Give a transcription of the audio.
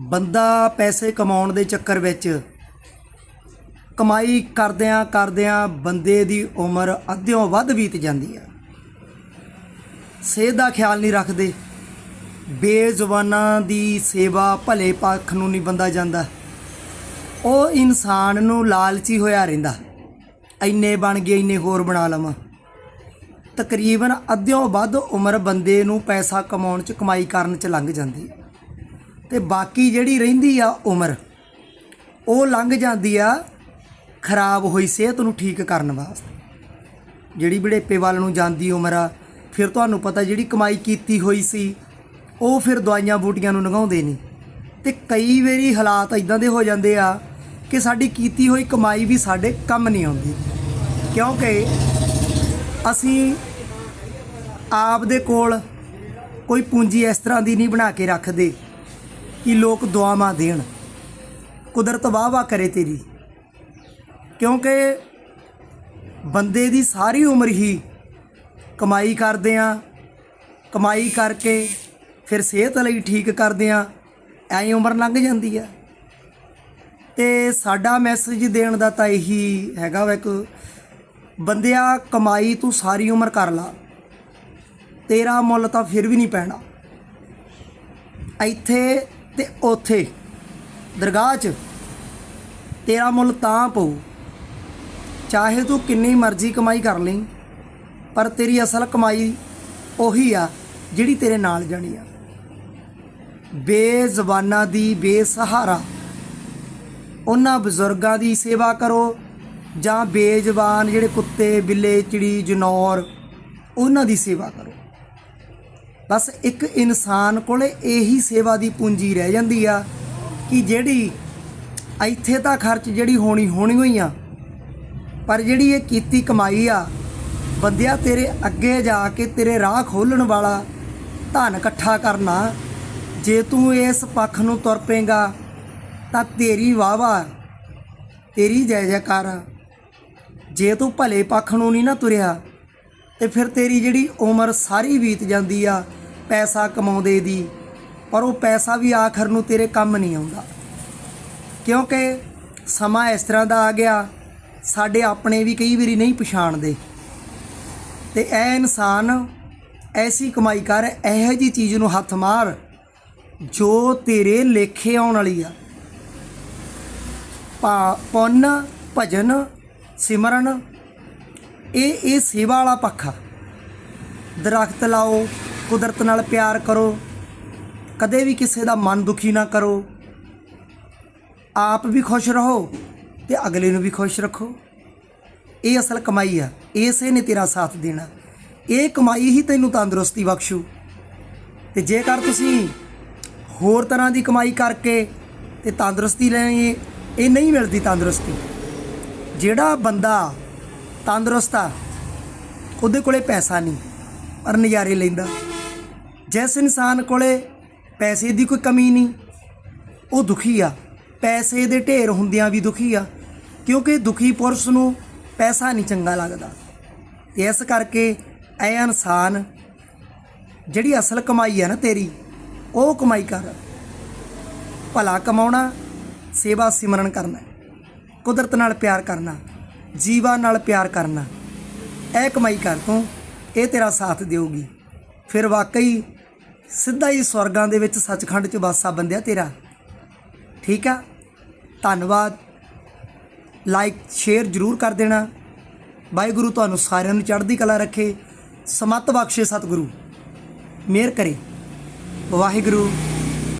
ਬੰਦਾ ਪੈਸੇ ਕਮਾਉਣ ਦੇ ਚੱਕਰ ਵਿੱਚ ਕਮਾਈ ਕਰਦਿਆਂ ਕਰਦਿਆਂ ਬੰਦੇ ਦੀ ਉਮਰ ਅੱਧਿਓਂ ਵੱਧ ਬੀਤ ਜਾਂਦੀ ਹੈ। ਸਿਹਤ ਦਾ ਖਿਆਲ ਨਹੀਂ ਰੱਖਦੇ। ਬੇਜ਼ੁਬਾਨਾਂ ਦੀ ਸੇਵਾ ਭਲੇ ਪੱਖ ਨੂੰ ਨਹੀਂ ਬੰਦਾ ਜਾਂਦਾ। ਉਹ ਇਨਸਾਨ ਨੂੰ ਲਾਲਚੀ ਹੋਇਆ ਰਹਿੰਦਾ। ਇੰਨੇ ਬਣ ਗਏ, ਇੰਨੇ ਹੋਰ ਬਣਾ ਲਵਾਂ। ਤਕਰੀਬਨ ਅੱਧਿਓਂ ਵੱਧ ਉਮਰ ਬੰਦੇ ਨੂੰ ਪੈਸਾ ਕਮਾਉਣ ਚ, ਕਮਾਈ ਕਰਨ ਚ ਲੰਘ ਜਾਂਦੀ ਹੈ। ਤੇ ਬਾਕੀ ਜਿਹੜੀ ਰਹਿੰਦੀ ਆ ਉਮਰ, ਉਹ ਲੰਘ ਜਾਂਦੀ ਆ, ਖਰਾਬ ਹੋਈ ਸਿਹਤ ਨੂੰ ਠੀਕ ਕਰਨ ਵਾਸਤੇ। ਜਿਹੜੀ ਬੜੇਪੇ ਵੱਲ ਨੂੰ ਜਾਂਦੀ ਉਮਰ ਆ, ਫਿਰ ਤੁਹਾਨੂੰ ਪਤਾ ਜਿਹੜੀ ਕਮਾਈ ਕੀਤੀ ਹੋਈ ਸੀ, ਉਹ ਫਿਰ ਦਵਾਈਆਂ ਬੂਟੀਆਂ ਨੂੰ ਲੰਘਾਉਂਦੇ ਨਹੀਂ। ਤੇ ਕਈ ਵਾਰੀ ਹਾਲਾਤ ਇਦਾਂ ਦੇ ਹੋ ਜਾਂਦੇ ਆ ਕਿ ਸਾਡੀ ਕੀਤੀ ਹੋਈ ਕਮਾਈ ਵੀ ਸਾਡੇ ਕੰਮ ਨਹੀਂ ਆਉਂਦੀ। ਕਿਉਂਕਿ ਅਸੀਂ ਆਪ ਦੇ ਕੋਲ ਕੋਈ ਪੂੰਜੀ ਇਸ ਤਰ੍ਹਾਂ ਦੀ ਨਹੀਂ ਬਣਾ ਕੇ ਰੱਖਦੇ। ਕਿ ਲੋਕ ਦੁਆਵਾਂ ਦੇਣ। ਕੁਦਰਤ ਵਾਹ ਵਾਹ ਕਰੇ ਤੇਰੀ। ਕਿਉਂਕਿ ਬੰਦੇ ਦੀ ਸਾਰੀ ਉਮਰ ਹੀ ਕਮਾਈ ਕਰਦੇ ਆ, ਕਮਾਈ ਕਰਕੇ ਫਿਰ ਸਿਹਤ ਲਈ ਠੀਕ ਕਰਦੇ ਆ, ਐਂ ਉਮਰ ਲੰਘ ਜਾਂਦੀ ਆ। ਤੇ ਸਾਡਾ ਮੈਸੇਜ ਦੇਣ ਦਾ ਤਾਂ ਇਹੀ ਹੈਗਾ ਵਾ ਇੱਕ, ਬੰਦਿਆ, ਕਮਾਈ ਤੂੰ ਸਾਰੀ ਉਮਰ ਕਰ ਲਾ। ਤੇਰਾ ਮੁੱਲ ਤਾਂ ਫਿਰ ਵੀ ਨਹੀਂ ਪੈਣਾ। ਇੱਥੇ ਤੇ ਉੱਥੇ ਦਰਗਾਹ 'ਚ ਤੇਰਾ ਮੁੱਲ ਤਾਂ ਪਊ। ਚਾਹੇ ਤੂੰ ਕਿੰਨੀ ਮਰਜ਼ੀ ਕਮਾਈ ਕਰ ਲਈ, ਪਰ ਤੇਰੀ ਅਸਲ ਕਮਾਈ ਉਹੀ ਆ ਜਿਹੜੀ ਤੇਰੇ ਨਾਲ ਜਾਣੀ ਆ। ਬੇਜ਼ਬਾਨਾਂ ਦੀ ਬੇਸਹਾਰਾ। ਉਹਨਾਂ ਬਜ਼ੁਰਗਾਂ ਦੀ ਸੇਵਾ ਕਰੋ ਜਾਂ ਬੇਜ਼ਬਾਨ ਜਿਹੜੇ ਕੁੱਤੇ, ਬਿੱਲੇ, ਚਿੜੀ, ਜਨੌਰ, ਉਹਨਾਂ ਦੀ ਸੇਵਾ ਕਰੋ। ਬਸ ਇੱਕ ਇਨਸਾਨ ਕੋਲੇ ਇਹੀ ਸੇਵਾ ਦੀ ਪੂੰਜੀ ਰਹਿ ਜਾਂਦੀ ਆ ਕਿ ਜਿਹੜੀ ਇੱਥੇ ਤਾਂ ਖਰਚ ਜਿਹੜੀ ਹੋਣੀ ਹੋਣੀ ਹੋਈ ਆ, ਪਰ ਜਿਹੜੀ ਇਹ ਕੀਤੀ ਕਮਾਈ ਆ, ਬੰਦਿਆ ਤੇਰੇ ਅੱਗੇ ਜਾ ਕੇ ਤੇਰੇ ਰਾਹ ਖੋਲਣ ਵਾਲਾ ਧਨ ਇਕੱਠਾ ਕਰਨਾ, ਜੇ ਤੂੰ ਇਸ ਪੱਖ ਨੂੰ ਤੁਰ ਪੇਗਾ ਤਾਂ ਤੇਰੀ ਵਾਵਾ ਤੇਰੀ ਜੈ ਜੈਕਾਰ ਜੇ ਤੂੰ ਭਲੇ ਪੱਖ ਨੂੰ ਨਹੀਂ ਨਾ ਤੁਰਿਆ ਤੇ ਫਿਰ ਤੇਰੀ ਜਿਹੜੀ ਉਮਰ ਸਾਰੀ ਬੀਤ ਜਾਂਦੀ ਆ ਪੈਸਾ ਕਮਾਉਂਦੇ ਦੀ, ਪਰ ਉਹ ਪੈਸਾ ਵੀ ਆਖਰ ਨੂੰ ਤੇਰੇ ਕੰਮ ਨਹੀਂ ਆਉਂਦਾ। ਕਿਉਂਕਿ ਸਮਾਂ ਇਸ ਤਰ੍ਹਾਂ ਦਾ ਆ ਗਿਆ, ਸਾਡੇ ਆਪਣੇ ਵੀ ਕਈ ਵਾਰੀ ਨਹੀਂ ਪਛਾਣਦੇ। ਤੇ ਇਹ ਇਨਸਾਨ ਐਸੀ ਕਮਾਈ ਕਰ, ਇਹੋ ਜੀ ਚੀਜ਼ ਨੂੰ ਹੱਥ ਮਾਰ ਜੋ ਤੇਰੇ ਲੇਖੇ ਆਉਣ ਵਾਲੀ ਆ। ਪਾ ਪੁੰਨ, ਭਜਨ, ਸਿਮਰਨ ਇਹ ਇਹ ਸੇਵਾ ਵਾਲਾ ਪੱਖਾ ਦਰਖਤ ਲਾਓ, ਕੁਦਰਤ ਨਾਲ ਪਿਆਰ ਕਰੋ। ਕਦੇ ਵੀ ਕਿਸੇ ਦਾ ਮਨ ਦੁਖੀ ਨਾ ਕਰੋ। ਆਪ ਵੀ ਖੁਸ਼ ਰਹੋ ਤੇ ਅਗਲੇ ਨੂੰ ਵੀ ਖੁਸ਼ ਰੱਖੋ। ਇਹ ਅਸਲ ਕਮਾਈ ਆ। ਇਸੇ ਨੇ ਤੇਰਾ ਸਾਥ ਦੇਣਾ। ਇਹ ਕਮਾਈ ਹੀ ਤੈਨੂੰ ਤੰਦਰੁਸਤੀ ਬਖਸ਼ੂ। ਤੇ ਜੇਕਰ ਤੁਸੀਂ ਹੋਰ ਤਰ੍ਹਾਂ ਦੀ ਕਮਾਈ ਕਰਕੇ ਤੇ ਤੰਦਰੁਸਤੀ ਲੈਣੀ ਇਹ ਨਹੀਂ ਮਿਲਦੀ ਤੰਦਰੁਸਤੀ। ਜਿਹੜਾ ਬੰਦਾ ਤੰਦਰੁਸਤ ਆ। ਉਹਦੇ ਕੋਲੇ ਪੈਸਾ ਨਹੀਂ, ਪਰ ਨਜ਼ਾਰੇ ਲੈਂਦਾ। ਜਿਸ ਇਨਸਾਨ ਕੋਲੇ ਪੈਸੇ ਦੀ ਕੋਈ ਕਮੀ ਨਹੀਂ, ਉਹ ਦੁਖੀ ਆ। ਪੈਸੇ ਦੇ ਢੇਰ ਹੁੰਦਿਆਂ ਵੀ ਦੁਖੀ ਆ, ਕਿਉਂਕਿ ਦੁਖੀ ਪੁਰਸ਼ ਨੂੰ ਪੈਸਾ ਨਹੀਂ ਚੰਗਾ ਲੱਗਦਾ। ਇਸ ਕਰਕੇ ਇਹ ਇਨਸਾਨ ਜਿਹੜੀ ਅਸਲ ਕਮਾਈ ਆ ਨਾ ਤੇਰੀ, ਉਹ ਕਮਾਈ ਕਰ। ਭਲਾ ਕਮਾਉਣਾ, ਸੇਵਾ ਸਿਮਰਨ ਕਰਨਾ, ਕੁਦਰਤ ਨਾਲ ਪਿਆਰ ਕਰਨਾ। ਜੀਵਾਂ ਨਾਲ ਪਿਆਰ ਕਰਨਾ। ਇਹ ਕਮਾਈ ਕਰ ਤੂੰ ਇਹ ਤੇਰਾ ਸਾਥ ਦੇਊਗੀ। ਫਿਰ ਵਾਕਈ ਸਿੱਧਾ ਹੀ ਸਵਰਗਾਂ ਦੇ ਵਿੱਚ ਸੱਚਖੰਡ 'ਚ ਵਾਸਾ ਬੰਦਿਆ ਤੇਰਾ। ਠੀਕ ਆ? ਧੰਨਵਾਦ। ਲਾਈਕ ਸ਼ੇਅਰ ਜਰੂਰ ਕਰ ਦੇਣਾ। ਵਾਹਿਗੁਰੂ ਤੁਹਾਨੂੰ ਸਾਰਿਆਂ ਨੂੰ ਚੜ੍ਹਦੀ ਕਲਾ ਰੱਖੇ। ਸਮਤ ਬਖਸ਼ੇ ਸਤਿਗੁਰੂ। ਮਿਹਰ ਕਰੇ। ਵਾਹਿਗੁਰੂ।